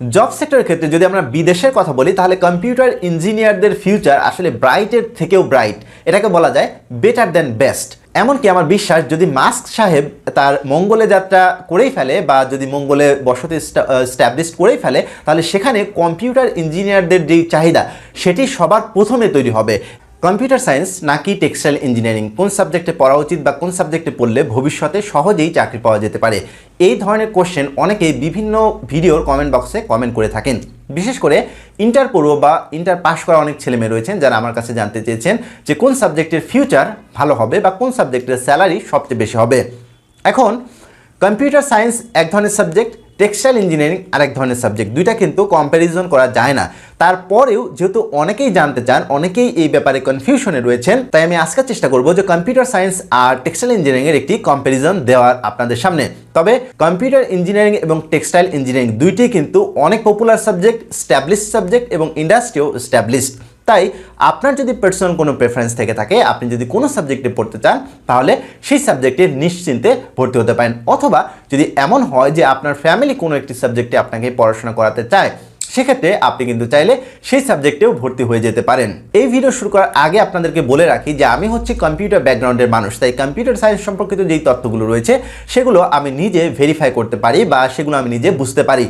Job সেক্টরের ক্ষেত্রে যদি আমরা বিদেশের কথা বলি, তাহলে কম্পিউটার ইঞ্জিনিয়ারদের ফিউচার আসলে ব্রাইটের থেকেও ব্রাইট এটাকে বলা যায় বেটার দ্যান বেস্ট এমনকি আমার বিশ্বাস, যদি মাস্ক সাহেব তার মঙ্গলে যাত্রা করেই ফেলে বা যদি মঙ্গলে বসতি স্ট্যাবলিশ করেই ফেলে, তাহলে সেখানে কম্পিউটার ইঞ্জিনিয়ারদের যেই চাহিদা, সেটি সবার প্রথমে তৈরি হবে। কম্পিউটার সায়েন্স নাকি টেক্সটাইল ইঞ্জিনিয়ারিং? কোন সাবজেক্টে পড়া উচিত বা কোন সাবজেক্টে পড়লে ভবিষ্যতে সহজেই চাকরি পাওয়া যেতে পারে? এই ধরনের কোশ্চেন অনেকেই বিভিন্ন ভিডিওর কমেন্ট বক্সে কমেন্ট করে থাকেন। বিশেষ করে ইন্টার পড়ুয়া বা ইন্টার পাস করা অনেক ছেলেমেয়ে রয়েছেন যারা আমার কাছে জানতে চেয়েছেন যে কোন সাবজেক্টের ফিউচার ভালো হবে বা কোন সাবজেক্টের স্যালারি সবচেয়ে বেশি হবে। এখন, কম্পিউটার সায়েন্স এক ধরনের সাবজেক্ট টেক্সটাইল ইঞ্জিনিয়ারিং আরেক ধরনের সাবজেক্ট। দুইটা কিন্তু কম্প্যারিজন করা যায় না। তারপরেও যেহেতু অনেকেই জানতে চান, অনেকেই এই ব্যাপারে কনফিউশনে রয়েছেন, তাই আমি আজকে চেষ্টা করব যে কম্পিউটার সায়েন্স আর টেক্সটাইল ইঞ্জিনিয়ারিং এর একটি কম্প্যারিজন দেওয়ার আপনাদের সামনে। তবে কম্পিউটার ইঞ্জিনিয়ারিং এবং টেক্সটাইল ইঞ্জিনিয়ারিং দুইটি কিন্তু অনেক পপুলার সাবজেক্ট স্ট্যাবলিশ সাবজেক্ট এবং ইন্ডাস্ট্রিও স্ট্যাবলিশড তাই আপনার যদি পার্সোনাল কোনো প্রেফারেন্স থেকে থাকে, আপনি যদি কোনো সাবজেক্টে পড়তে চান, তাহলে সেই সাবজেক্টে নিশ্চিন্তে ভর্তি হতে পারেন। অথবা যদি এমন হয় যে আপনার ফ্যামিলি কোনো একটি সাবজেক্টে আপনাকে পড়াশোনা করাতে চায়, সেক্ষেত্রে আপনি কিন্তু চাইলে সেই সাবজেক্টেও ভর্তি হয়ে যেতে পারেন। এই ভিডিও শুরু করার আগে আপনাদেরকে বলে রাখি যে আমি হচ্ছে কম্পিউটার ব্যাকগ্রাউন্ডের মানুষ, তাই কম্পিউটার সায়েন্স সম্পর্কিত যেই তথ্যগুলো রয়েছে, সেগুলো আমি নিজে ভেরিফাই করতে পারি বা সেগুলো আমি নিজে বুঝতে পারি।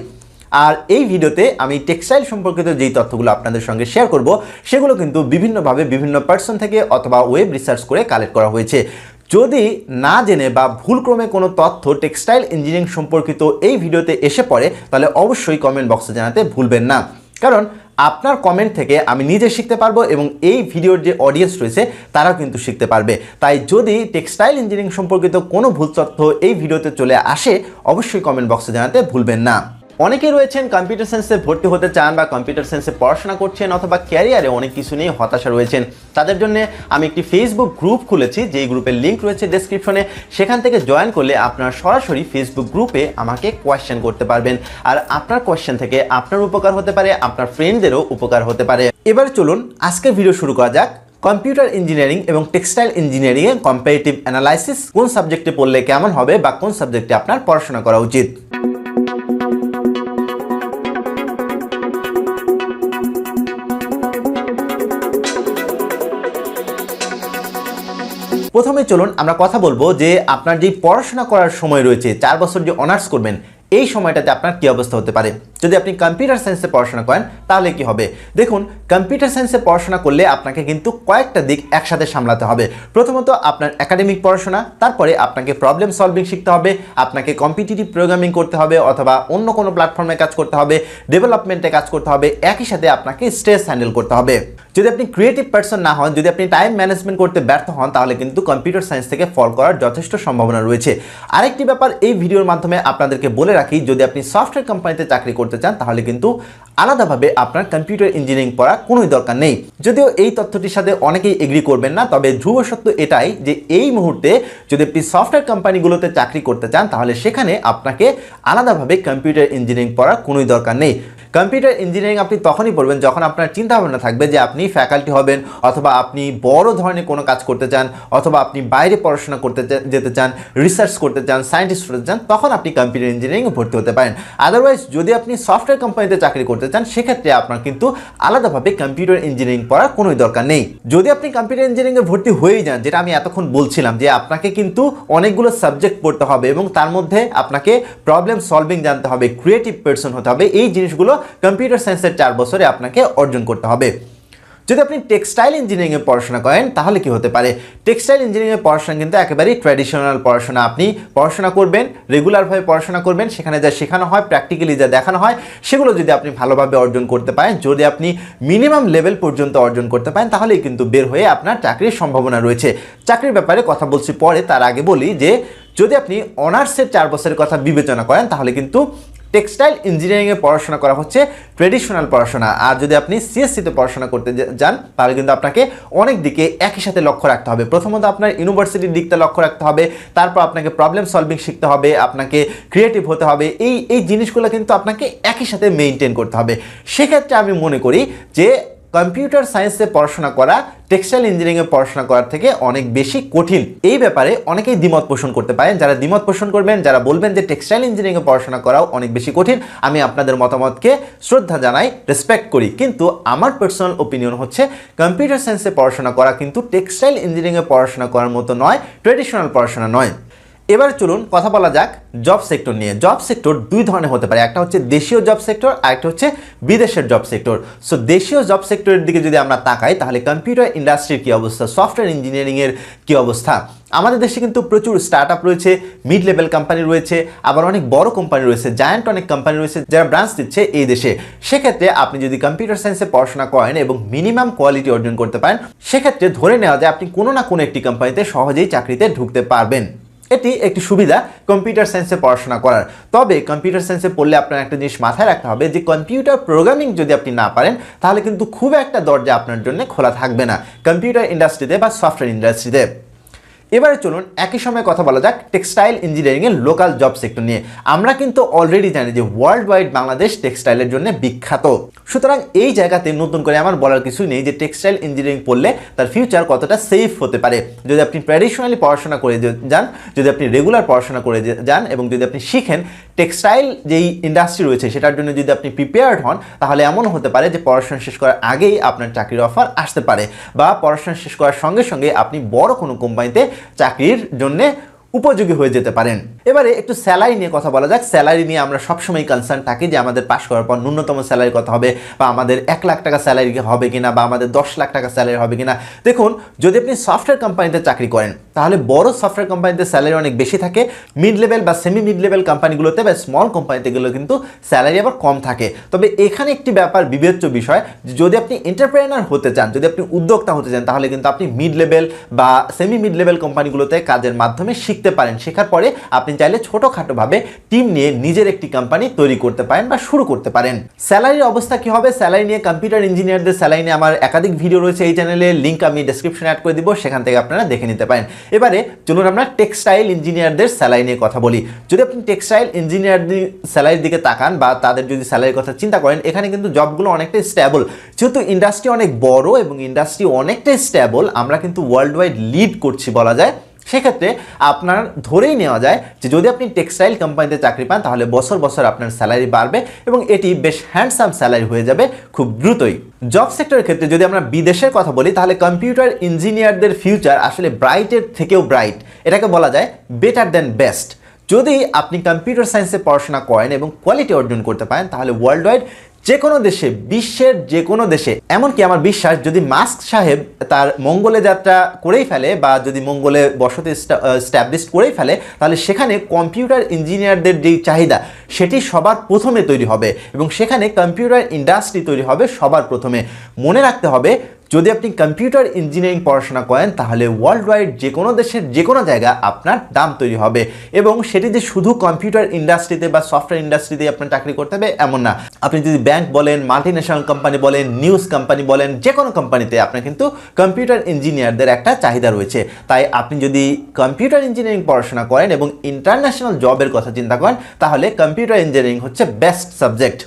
আর এই ভিডিওতে আমি টেক্সটাইল সম্পর্কিত যেই তথ্যগুলো আপনাদের সঙ্গে শেয়ার করব, সেগুলো কিন্তু বিভিন্নভাবে বিভিন্ন পার্সন থেকে অথবা ওয়েব রিসার্চ করে কালেক্ট করা হয়েছে। যদি না জেনে বা ভুলক্রমে কোনো তথ্য টেক্সটাইল ইঞ্জিনিয়ারিং সম্পর্কিত এই ভিডিওতে এসে পড়ে, তাহলে অবশ্যই কমেন্ট বক্সে জানাতে ভুলবেন না। কারণ আপনার কমেন্ট থেকে আমি নিজে শিখতে পারব এবং এই ভিডিওর যে অডিয়েন্স রয়েছে, তারাও কিন্তু শিখতে পারবে। তাই যদি টেক্সটাইল ইঞ্জিনিয়ারিং সম্পর্কিত কোনো ভুল তথ্য এই ভিডিওতে চলে আসে, অবশ্যই কমেন্ট বক্সে জানাতে ভুলবেন না। অনেকেই রয়েছেন কম্পিউটার সায়েন্সে ভর্তি হতে চান বা কম্পিউটার সায়েন্সে পড়াশোনা করছেন অথবা ক্যারিয়ারে অনেক কিছু নিয়ে হতাশা রয়েছেন। তাদের জন্য আমি একটি ফেসবুক গ্রুপ খুলেছি, যেই গ্রুপের লিঙ্ক রয়েছে ডেসক্রিপশনে সেখান থেকে জয়েন করলে আপনার সরাসরি ফেসবুক গ্রুপে আমাকে কোয়েশ্চেন করতে পারবেন। আর আপনার কোয়েশ্চেন থেকে আপনার উপকার হতে পারে, আপনার ফ্রেন্ডদেরও উপকার হতে পারে। এবার চলুন আজকের ভিডিও শুরু করা যাক। কম্পিউটার ইঞ্জিনিয়ারিং এবং টেক্সটাইল ইঞ্জিনিয়ারিং এ কম্পারেটিভ অ্যানালাইসিস কোন সাবজেক্টে পড়লে কেমন হবে বা কোন সাবজেক্টে আপনার পড়াশোনা করা উচিত। প্রথমে চলুন আমরা কথা বলব যে আপনার যে পড়াশোনা করার সময় রয়েছে, চার বছর যে অনার্স করবেন এই সময়টাতে আপনার কী অবস্থা হতে পারে? যদি আপনি কম্পিউটার সায়েন্সে পড়াশোনা করেন, তাহলে কি হবে? দেখুন কম্পিউটার সায়েন্সে পড়াশোনা করলে আপনাকে কিন্তু কয়েকটা দিক একসাথে সামলাতে হবে। প্রথমত, আপনার একাডেমিক পড়াশোনা, তারপরে আপনাকে প্রবলেম সলভিং শিখতে হবে, আপনাকে কম্পিটিটিভ প্রোগ্রামিং করতে হবে, অথবা অন্য কোনো প্ল্যাটফর্মে কাজ করতে হবে ডেভেলপমেন্টে কাজ করতে হবে, একই সাথে আপনাকে স্ট্রেস হ্যান্ডেল করতে হবে। যদি আপনি ক্রিয়েটিভ পার্সন না হন, যদি আপনি টাইম ম্যানেজমেন্ট করতে ব্যর্থ হন, তাহলে কিন্তু কম্পিউটার সায়েন্স থেকে ফল করার যথেষ্ট সম্ভাবনা রয়েছে। আরেকটি ব্যাপার, এই ভিডিওর মাধ্যমে আপনাদেরকে বলে যদি আপনি সফটওয়্যার কোম্পানিতে চাকরি করতে চান, তাহলে কিন্তু আলাদাভাবে আপনার কম্পিউটার ইঞ্জিনিয়ারিং পড়া কোনোই দরকার নেই। যদিও এই তথ্যটির সাথে অনেকেই এগ্রি করবেন না, তবে ধ্রুব সত্য এটাই যে এই মুহূর্তে যদি আপনি সফটওয়্যার কোম্পানিগুলোতে চাকরি করতে চান, তাহলে সেখানে আপনাকে আলাদাভাবে কম্পিউটার ইঞ্জিনিয়ারিং পড়ার কোনোই দরকার নেই। কম্পিউটার ইঞ্জিনিয়ারিং আপনি তখনই পড়বেন যখন আপনার চিন্তা ভাবনা থাকবে যে আপনি ফ্যাকাল্টি হবেন অথবা আপনি বড় ধরনের কোনো কাজ করতে চান অথবা আপনি বাইরে পড়াশোনা করতে যেতে চান রিসার্চ করতে চান সায়েন্টিস্ট হতে চান, তখন আপনি কম্পিউটার ইঞ্জিনিয়ারিংয়ে ভর্তি হতে পারেন। আদারওয়াইজ যদি আপনি সফটওয়্যার কোম্পানিতে চাকরি করতে চান, সেক্ষেত্রে আপনার কিন্তু আলাদাভাবে কম্পিউটার ইঞ্জিনিয়ারিং পড়ার কোনোই দরকার নেই। যদি আপনি কম্পিউটার ইঞ্জিনিয়ারিংয়ে ভর্তি হয়েই যান, যেটা আমি এতক্ষণ বলছিলাম যে আপনাকে কিন্তু অনেকগুলো সাবজেক্ট পড়তে হবে এবং তার মধ্যে আপনাকে প্রবলেম সলভিং জানতে হবে ক্রিয়েটিভ পার্সন হতে হবে, এই জিনিসগুলো কম্পিউটার সায়েন্সের চার বছরে আপনাকে অর্জন করতে হবে। যদি আপনি টেক্সটাইল ইঞ্জিনিয়ারিংয়ে পড়াশোনা করেন, তাহলে কি হতে পারে? টেক্সটাইল ইঞ্জিনিয়ারিংয়ের পড়াশোনা কিন্তু একেবারেই ট্র্যাডিশনাল পড়াশোনা। আপনি পড়াশোনা করবেন রেগুলারভাবে পড়াশোনা করবেন, সেখানে যা শেখানো হয় প্র্যাকটিক্যালি যা দেখানো হয়, সেগুলো যদি আপনি ভালোভাবে অর্জন করতে পারেন, যদি আপনি মিনিমাম লেভেল পর্যন্ত অর্জন করতে পারেন, তাহলেই কিন্তু বের হয়ে আপনার চাকরির সম্ভাবনা রয়েছে। চাকরির ব্যাপারে কথা বলছি পরে, তার আগে বলি যে, যদি আপনি অনার্সের চার বছরের কথা বিবেচনা করেন, তাহলে কিন্তু টেক্সটাইল ইঞ্জিনিয়ারিংয়ে পড়াশোনা করা হচ্ছে ট্রেডিশনাল পড়াশোনা। আর যদি আপনি সিএসসিতে পড়াশোনা করতে যান, তাহলে কিন্তু আপনাকে অনেক দিকে একই সাথে লক্ষ্য রাখতে হবে। প্রথমত আপনার ইউনিভার্সিটির দিকটা লক্ষ্য রাখতে হবে, তারপর আপনাকে প্রবলেম সলভিং শিখতে হবে, আপনাকে ক্রিয়েটিভ হতে হবে। এই এই জিনিসগুলো কিন্তু আপনাকে একই সাথে মেনটেন করতে হবে। সেক্ষেত্রে আমি মনে করি যে কম্পিউটার সায়েন্সে পড়াশোনা করা, টেক্সটাইল ইঞ্জিনিয়ারিংয়ে পড়াশোনা করার থেকে অনেক বেশি কঠিন। এই ব্যাপারে অনেকেই দ্বিমত পোষণ করতে পারেন। যারা দ্বিমত পোষণ করবেন, যারা বলবেন যে টেক্সটাইল ইঞ্জিনিয়ারিংয়ে পড়াশোনা করাও অনেক বেশি কঠিন, আমি আপনাদের মতামতকে শ্রদ্ধা জানাই রেসপেক্ট করি। কিন্তু আমার পার্সোনাল ওপিনিয়ন হচ্ছে, কম্পিউটার সায়েন্সে পড়াশোনা করা কিন্তু টেক্সটাইল ইঞ্জিনিয়ারিংয়ে পড়াশোনা করার মতো নয় ট্রেডিশনাল পড়াশোনা নয়। এবার চলুন কথা বলা যাক জব সেক্টর নিয়ে। জব সেক্টর দুই ধরনের হতে পারে। একটা হচ্ছে দেশীয় জব সেক্টর আর একটা হচ্ছে বিদেশের জব সেক্টর সো দেশীয় জব সেক্টরের দিকে যদি আমরা তাকাই, তাহলে কম্পিউটার ইন্ডাস্ট্রির কী অবস্থা? সফটওয়্যার ইঞ্জিনিয়ারিংয়ের কী অবস্থা? আমাদের দেশে কিন্তু প্রচুর স্টার্ট রয়েছে মিড লেভেল কোম্পানি রয়েছে, আবার অনেক বড় কোম্পানি রয়েছে জায়ান্ট অনেক কোম্পানি রয়েছে, যারা ব্রাঞ্চ দিচ্ছে এই দেশে। সেক্ষেত্রে আপনি যদি কম্পিউটার সায়েন্সে পড়াশোনা করেন এবং মিনিমাম কোয়ালিটি অর্জন করতে পারেন, সেক্ষেত্রে ধরে নেওয়া যায় আপনি কোনো না কোনো একটি কোম্পানিতে সহজেই চাকরিতে ঢুকতে পারবেন। এটি একটি সুবিধা কম্পিউটার সায়েন্সে পড়াশোনা করার। তবে কম্পিউটার সায়েন্সে পড়লে আপনার একটা জিনিস মাথায় রাখতে হবে যে কম্পিউটার প্রোগ্রামিং যদি আপনি না পারেন, তাহলে কিন্তু খুব একটা দরজা আপনার জন্য খোলা থাকবে না। কম্পিউটার ইন্ডাস্ট্রিতে বা সফটওয়্যার ইন্ডাস্ট্রিতে এবারে চলুন একই সময় কথা বলা যাক টেক্সটাইল ইঞ্জিনিয়ারিংয়ের লোকাল জব সেক্টর নিয়ে। আমরা কিন্তু অলরেডি জানি যে ওয়ার্ল্ড ওয়াইড বাংলাদেশ টেক্সটাইলের জন্য বিখ্যাত। সুতরাং এই জায়গাতে নতুন করে আমার বলার কিছুই নেই যে টেক্সটাইল ইঞ্জিনিয়ারিং পড়লে তার ফিউচার কতটা সেফ হতে পারে। যদি আপনি ট্র্যাডিশনালি পড়াশোনা করে যান, যদি আপনি রেগুলার পড়াশোনা করে যান এবং যদি আপনি শিখেন টেক্সটাইল যেই ইন্ডাস্ট্রি রয়েছে, সেটার জন্য যদি আপনি প্রিপেয়ার্ড হন, তাহলে এমন হতে পারে যে পড়াশোনা শেষ করার আগেই আপনার চাকরির অফার আসতে পারে বা পড়াশোনা শেষ করার সঙ্গে সঙ্গে আপনি বড় কোনো কোম্পানিতে চাকরির জন্যে উপযোগী হয়ে যেতে পারেন। এবারে একটু স্যালারি নিয়ে কথা বলা যাক। স্যালারি নিয়ে আমরা সবসময় কনসার্ন থাকি যে আমাদের পাশ করার পর ন্যূনতম স্যালারি কত হবে বা আমাদের এক লাখ টাকা স্যালারি হবে কিনা বা আমাদের দশ লাখ টাকা স্যালারি হবে কিনা। দেখুন, যদি আপনি সফটওয়্যার কোম্পানিতে চাকরি করেন, তাহলে বড় সফটওয়্যার কোম্পানিতে স্যালারি অনেক বেশি থাকে। মিড লেভেল বা সেমি মিড লেভেল কোম্পানিগুলোতে বা স্মল কোম্পানিতে গেলেও কিন্তু স্যালারি আবার কম থাকে। তবে এখানে একটি ব্যাপার বিবেচ্য বিষয় যদি আপনি এন্টারপ্রেনার হতে চান, যদি আপনি উদ্যোক্তা হতে চান, তাহলে কিন্তু আপনি মিড লেভেল বা সেমি মিড লেভেল কোম্পানিগুলোতে কাজের মাধ্যমে শিখতে পারেন। শেখার পরে আপনি চাইলে ছোটোখাটোভাবে টিম নিয়ে নিজের একটি কোম্পানি তৈরি করতে পারেন বা শুরু করতে পারেন। স্যালারির অবস্থা কি হবে? স্যালারি নিয়ে কম্পিউটার ইঞ্জিনিয়ারদের স্যালারি নিয়ে আমার একাধিক ভিডিও রয়েছে এই চ্যানেলে লিঙ্ক আমি ডেসক্রিপশনে অ্যাড করে দিব, সেখান থেকে আপনারা দেখে নিতে পারেন। এবারে চলুন আমরা টেক্সটাইল ইঞ্জিনিয়ারদের স্যালারি নিয়ে কথা বলি। যদি আপনি টেক্সটাইল ইঞ্জিনিয়ারদের স্যালারির দিকে তাকান বা তাদের যদি স্যালারির কথা চিন্তা করেন, এখানে কিন্তু জবগুলো অনেকটাই স্ট্যাবল যেহেতু ইন্ডাস্ট্রি অনেক বড় এবং ইন্ডাস্ট্রি অনেকটাই স্ট্যাবল আমরা কিন্তু ওয়ার্ল্ড ওয়াইড লিড করছি বলা যায়। সেক্ষেত্রে আপনার ধরেই নেওয়া যায় যে যদি আপনি টেক্সটাইল কোম্পানিতে চাকরি পান, তাহলে বছর বছর আপনার স্যালারি বাড়বে এবং এটি বেশ হ্যান্ডসাম স্যালারি হয়ে যাবে খুব দ্রুতই। জব সেক্টরের ক্ষেত্রে যদি আমরা বিদেশের কথা বলি, তাহলে কম্পিউটার ইঞ্জিনিয়ারদের ফিউচার আসলে ব্রাইটের থেকেও ব্রাইট এটাকে বলা যায় বেটার দ্যান বেস্ট যদি আপনি কম্পিউটার সায়েন্সে পড়াশোনা করেন এবং কোয়ালিটি অর্জন করতে পারেন, তাহলে ওয়ার্ল্ড ওয়াইড যে কোনো দেশে, বিশ্বের যে কোনো দেশে। এমনকি আমার বিশ্বাস, যদি মাস্ক সাহেব তার মঙ্গলে যাত্রা করেই ফেলে বা যদি মঙ্গলে বসতি স্ট্যাবলিশ করেই ফেলে, তাহলে সেখানে কম্পিউটার ইঞ্জিনিয়ারদের যেই চাহিদা, সেটি সবার প্রথমে তৈরি হবে এবং সেখানে কম্পিউটার ইন্ডাস্ট্রি তৈরি হবে সবার প্রথমে। মনে রাখতে হবে যদি আপনি কম্পিউটার ইঞ্জিনিয়ারিং পড়াশোনা করেন, তাহলে ওয়ার্ল্ড ওয়াইড যে কোনো দেশের যে কোনো জায়গা আপনার দাম তৈরি হবে। এবং সেটি যে শুধু কম্পিউটার ইন্ডাস্ট্রিতে বা সফটওয়্যার ইন্ডাস্ট্রিতে আপনার চাকরি করতে হবে, এমন না। আপনি যদি ব্যাংক বলেন মাল্টি ন্যাশনাল কোম্পানি বলেন নিউজ কোম্পানি বলেন যে কোনো কোম্পানিতে আপনার কিন্তু কম্পিউটার ইঞ্জিনিয়ারদের একটা চাহিদা রয়েছে। তাই আপনি যদি কম্পিউটার ইঞ্জিনিয়ারিং পড়াশোনা করেন এবং ইন্টারন্যাশনাল জবের কথা চিন্তা করেন, তাহলে কম্পিউটার ইঞ্জিনিয়ারিং হচ্ছে বেস্ট সাবজেক্ট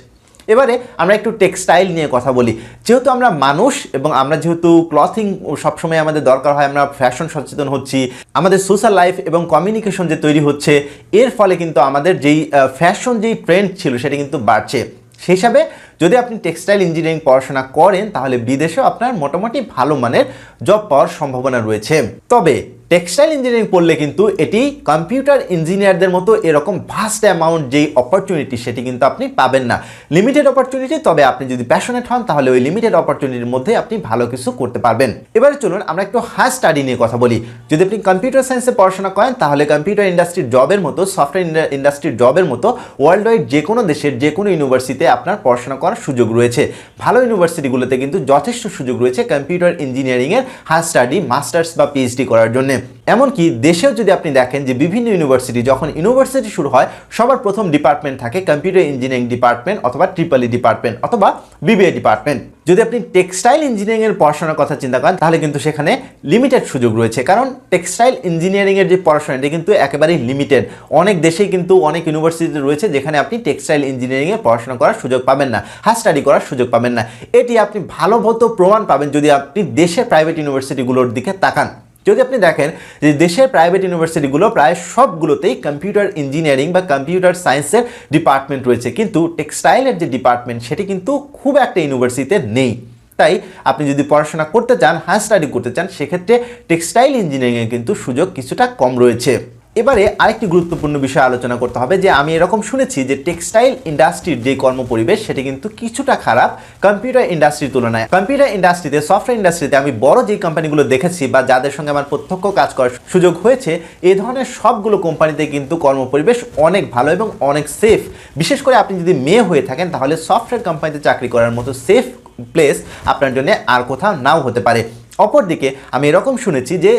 এবারে আমরা একটু টেক্সটাইল নিয়ে কথা বলি। যেহেতু আমরা মানুষ এবং আমরা যেহেতু ক্লথিং সবসময় আমাদের দরকার হয়, আমরা ফ্যাশন সচেতন হচ্ছি, আমাদের সোশ্যাল লাইফ এবং কমিউনিকেশন যে তৈরি হচ্ছে, এর ফলে কিন্তু আমাদের যেই ফ্যাশন যেই ট্রেন্ড ছিল সেটা কিন্তু বাড়ছে। সেই হিসাবে যদি আপনি টেক্সটাইল ইঞ্জিনিয়ারিং পড়াশোনা করেন, তাহলে বিদেশেও আপনার মোটামুটি ভালো মানের জব পাওয়ার সম্ভাবনা রয়েছে। তবে টেক্সটাইল ইঞ্জিনিয়ারিং পড়লে কিন্তু এটি কম্পিউটার ইঞ্জিনিয়ারদের মতো এরকম ভাস্ট অ্যামাউন্ট যেই অপরচুনিটি সেটি কিন্তু আপনি পাবেন না। লিমিটেড অপরচুনিটি তবে আপনি যদি প্যাশনেট হন, তাহলে ওই লিমিটেড অপরচুনিটির মধ্যে আপনি ভালো কিছু করতে পারবেন। এবারে চলুন আমরা একটু হাই স্টাডি নিয়ে কথা বলি। যদি আপনি কম্পিউটার সায়েন্সে পড়াশোনা করেন, তাহলে কম্পিউটার ইন্ডাস্ট্রির জবের মতো সফটওয়্যার ইন্ডাস্ট্রির জবের মতো ওয়ার্ল্ড ওয়াইড যে কোনো দেশের যে কোনো ইউনিভার্সিটিতে আপনার পড়াশোনা করার সুযোগ রয়েছে। ভালো ইউনিভার্সিটিগুলোতে কিন্তু যথেষ্ট সুযোগ রয়েছে কম্পিউটার ইঞ্জিনিয়ারিংয়ের হায়ার স্টাডি, মাস্টার্স বা পিএইচডি করার জন্য। এমনকি দেশেও যদি আপনি দেখেন যে বিভিন্ন ইউনিভার্সিটি যখন ইউনিভার্সিটি শুরু হয়, সবার প্রথম ডিপার্টমেন্ট থাকে কম্পিউটার ইঞ্জিনিয়ারিং ডিপার্টমেন্ট অথবা ট্রিপল ই ডিপার্টমেন্ট অথবা বিবিএ ডিপার্টমেন্ট। যদি আপনি টেক্সটাইল ইঞ্জিনিয়ারিংয়ের পড়াশোনার কথা চিন্তা করেন, তাহলে কিন্তু সেখানে লিমিটেড সুযোগ রয়েছে। কারণ টেক্সটাইল ইঞ্জিনিয়ারিংয়ের যে পড়াশোনা, এটি কিন্তু একেবারেই লিমিটেড অনেক দেশেই কিন্তু অনেক ইউনিভার্সিটি রয়েছে যেখানে আপনি টেক্সটাইল ইঞ্জিনিয়ারিংয়ে পড়াশোনা করার সুযোগ পাবেন না হার স্টাডি করার সুযোগ পাবেন না। এটি আপনি ভালো মতো প্রমাণ পাবেন যদি আপনি দেশের প্রাইভেট ইউনিভার্সিটিগুলোর দিকে তাকান। যদি আপনি দেখেন যে দেশের প্রাইভেট ইউনিভার্সিটিগুলো প্রায় সবগুলোতেই কম্পিউটার ইঞ্জিনিয়ারিং বা কম্পিউটার সায়েন্সের ডিপার্টমেন্ট রয়েছে। কিন্তু টেক্সটাইলের যে ডিপার্টমেন্ট সেটি কিন্তু খুব একটা ইউনিভার্সিটিতে নেই। তাই আপনি যদি পড়াশোনা করতে চান হায়ার স্টাডি করতে চান, সেক্ষেত্রে টেক্সটাইল ইঞ্জিনিয়ারিংয়ে কিন্তু সুযোগ কিছুটা কম রয়েছে। এবারে আরেকটি গুরুত্বপূর্ণ বিষয় আলোচনা করতে হবে যে আমি এরকম শুনেছি যে টেক্সটাইল ইন্ডাস্ট্রির যে কর্মপরিবেশ সেটি কিন্তু কিছুটা খারাপ কম্পিউটার ইন্ডাস্ট্রির তুলনায়। কম্পিউটার ইন্ডাস্ট্রিতে, সফটওয়্যার ইন্ডাস্ট্রিতে আমি বড় যে কোম্পানিগুলো দেখেছি বা যাদের সঙ্গে আমার প্রত্যক্ষ কাজ করার সুযোগ হয়েছে এই ধরনের সবগুলো কোম্পানিতে কিন্তু কর্মপরিবেশ অনেক ভালো এবং অনেক সেফ বিশেষ করে আপনি যদি মেয়ে হয়ে থাকেন, তাহলে সফটওয়্যার কোম্পানিতে চাকরি করার মতো সেফ প্লেস আপনার জন্য আর কোথাও নাও হতে পারে। অপরদিকে আমি এরকম শুনেছি যে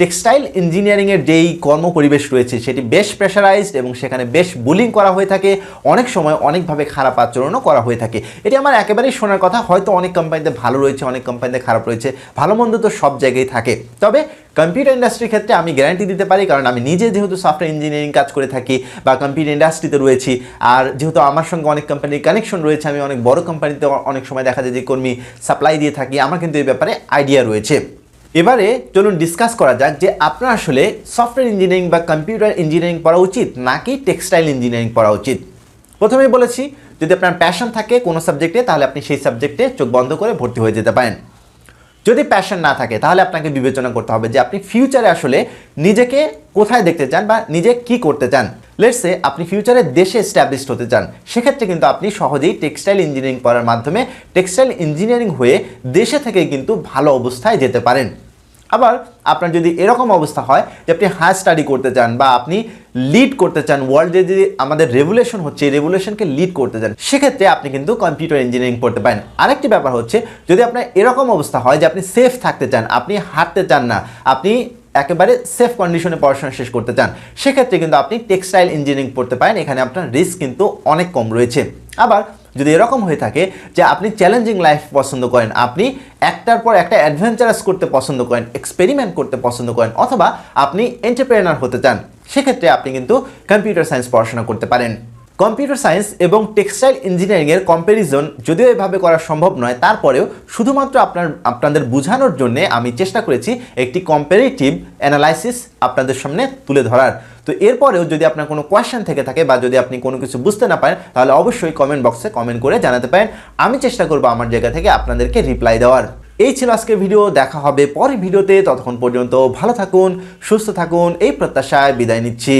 টেক্সটাইল ইঞ্জিনিয়ারিংয়ের যেই কর্মপরিবেশ রয়েছে, সেটি বেশ প্রেশারাইজড এবং সেখানে বেশ বুলিং করা হয়ে থাকে। অনেক সময় অনেকভাবে খারাপ আচরণও করা হয়ে থাকে। এটি আমার একেবারেই শোনার কথা, হয়তো অনেক কোম্পানিতে ভালো রয়েছে, অনেক কোম্পানিতে খারাপ রয়েছে, ভালো মন্দ তো সব জায়গায় থাকে। তবে কম্পিউটার ইন্ডাস্ট্রির ক্ষেত্রে আমি গ্যারান্টি দিতে পারি, কারণ আমি নিজে যেহেতু সফটওয়্যার ইঞ্জিনিয়ারিং কাজ করে থাকি বা কম্পিউটার ইন্ডাস্ট্রিতে রয়েছি, আর যেহেতু আমার সঙ্গে অনেক কোম্পানির কানেকশন রয়েছে, আমি অনেক বড় কোম্পানিতে অনেক সময় দেখা যায় যে কর্মী সাপ্লাই দিয়ে থাকি, আমার কিন্তু এই ব্যাপারে আইডিয়া রয়েছে। এবারে চলুন ডিসকাস করা যাক যে আপনার আসলে সফটওয়্যার ইঞ্জিনিয়ারিং বা কম্পিউটার ইঞ্জিনিয়ারিং পড়া উচিত নাকি টেক্সটাইল ইঞ্জিনিয়ারিং পড়া উচিত? প্রথমেই বলেছি, যদি আপনার প্যাশন থাকে কোনো সাবজেক্টে তাহলে আপনি সেই সাবজেক্টে চোখ বন্ধ করে ভর্তি হয়ে যেতে পারেন। যদি প্যাশন না থাকে, তাহলে আপনাকে বিবেচনা করতে হবে যে আপনি ফিউচারে আসলে নিজেকে কোথায় দেখতে চান বা নিজে কি করতে চান। লেটসে আপনি ফিউচারে দেশে এস্টাবলিশড হতে চান, সেক্ষেত্রে কিন্তু আপনি সহজেই টেক্সটাইল ইঞ্জিনিয়ারিং পড়ার মাধ্যমে টেক্সটাইল ইঞ্জিনিয়ারিং হয়ে দেশে থেকে কিন্তু ভালো অবস্থায় যেতে পারেন। আবার আপনার যদি এরকম অবস্থা হয় যে আপনি হায়ার স্টাডি করতে চান বা আপনি লিড করতে চান ওয়ার্ল্ডে যে আমাদের রেভুলেশন হচ্ছে রেভুলেশনকে লিড করতে চান, সেক্ষেত্রে আপনি কিন্তু কম্পিউটার ইঞ্জিনিয়ারিং পড়তে পারেন। আরেকটি ব্যাপার হচ্ছে, যদি আপনার এরকম অবস্থা হয় যে আপনি সেফ থাকতে চান, আপনি হাঁটতে চান না, আপনি একেবারে সেফ কন্ডিশনে পড়াশোনা শেষ করতে চান, সেক্ষেত্রে কিন্তু আপনি টেক্সটাইল ইঞ্জিনিয়ারিং পড়তে পারেন। এখানে আপনার রিস্ক কিন্তু অনেক কম রয়েছে। আবার যদি এরকম হয়ে থাকে যে আপনি চ্যালেঞ্জিং লাইফ পছন্দ করেন, আপনি একটার পর একটা অ্যাডভেঞ্চারাস করতে পছন্দ করেন এক্সপেরিমেন্ট করতে পছন্দ করেন, অথবা আপনি এন্টারপ্রেনার হতে চান, সেক্ষেত্রে আপনি কিন্তু কম্পিউটার সায়েন্স পড়াশোনা করতে পারেন। কম্পিউটার সায়েন্স এবং টেক্সটাইল ইঞ্জিনিয়ারিংয়ের কম্প্যারিজন যদিও এভাবে করা সম্ভব নয়, তারপরেও শুধুমাত্র আপনার, আপনাদের বোঝানোর জন্যে আমি চেষ্টা করেছি একটি কম্পারেটিভ অ্যানালাইসিস আপনাদের সামনে তুলে ধরার। তো এরপরেও যদি আপনার কোনো কোয়েশ্চেন থেকে থাকে বা যদি আপনি কোনো কিছু বুঝতে না পারেন, তাহলে অবশ্যই কমেন্ট বক্সে কমেন্ট করে জানাতে পারেন। আমি চেষ্টা করব আমার জায়গা থেকে আপনাদেরকে রিপ্লাই দেওয়ার। এই ছিল আজকের ভিডিও দেখা হবে পরের ভিডিওতে ততক্ষণ পর্যন্ত ভালো থাকুন, সুস্থ থাকুন। এই প্রত্যাশায় বিদায় নিচ্ছি।